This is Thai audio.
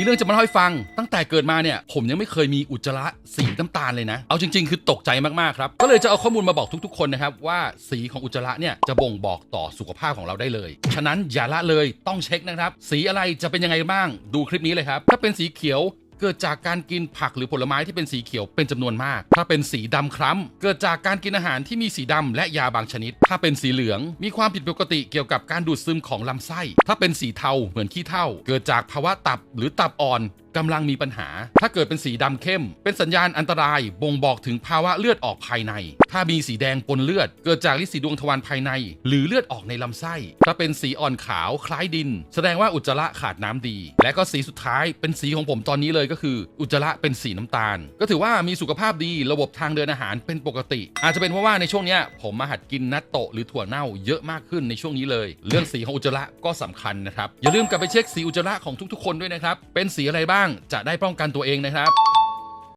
มีเรื่องจะมาเล่าให้ฟัง ตั้งแต่เกิดมาเนี่ย ผมยังไม่เคยมีอุจจาระสีน้ำตาลเลยนะ เอาจริง ๆ คือตกใจมากๆครับ ก็เลยจะเอาข้อมูลมาบอกทุก ๆ คนนะครับ ว่าสีของอุจจาระเนี่ยจะบ่งบอกต่อสุขภาพของเราได้เลย ฉะนั้นอย่าละเลยต้องเช็คนะครับ สีอะไรจะเป็นยังไงบ้าง ดูคลิปนี้เลยครับ ถ้าเป็นสีเขียว เกิดจากการกินผักหรือผลไม้ที่เป็นสีเขียวเป็นจำนวนมาก ถ้าเป็นสีดำคล้ำเกิดจากการกินอาหารที่มีสีดำและยาบางชนิด ถ้าเป็นสีเหลือง มีความผิดปกติเกี่ยวกับการดูดซึมของลำไส้ ถ้าเป็นสีเทาเหมือนขี้เถ้าเกิดจากภาวะตับหรือตับอ่อน กำลังมีปัญหา ถ้าเกิดเป็นสีดำเข้ม เป็นสัญญาณอันตรายบ่งบอกถึงภาวะเลือดออกภายใน ถ้ามีสีแดงปนเลือด เกิดจากลิสีดวงทวารภายใน หรือเลือดออกในลำไส้ ถ้าเป็นสีอ่อนขาวคล้ายดิน แสดงว่าอุจจาระขาดน้ำดี และก็สีสุดท้ายเป็นสีของผมตอนนี้เลยก็คือ อุจจาระเป็นสีน้ำตาล ก็ถือว่ามีสุขภาพดีระบบทางเดินอาหารเป็นปกติ อาจจะเป็นเพราะว่าในช่วงเนี้ยผมมาหัดกินนัตโตะหรือถั่วเน่าเยอะมากขึ้นในช่วงนี้เลย เรื่องสีของอุจจาระก็สำคัญนะครับอย่าลืมกลับไปเช็คสีอุจจาระของทุกๆคนด้วยนะครับเป็นสีอะไรบ้างจะได้ป้องกันตัวเองนะครับ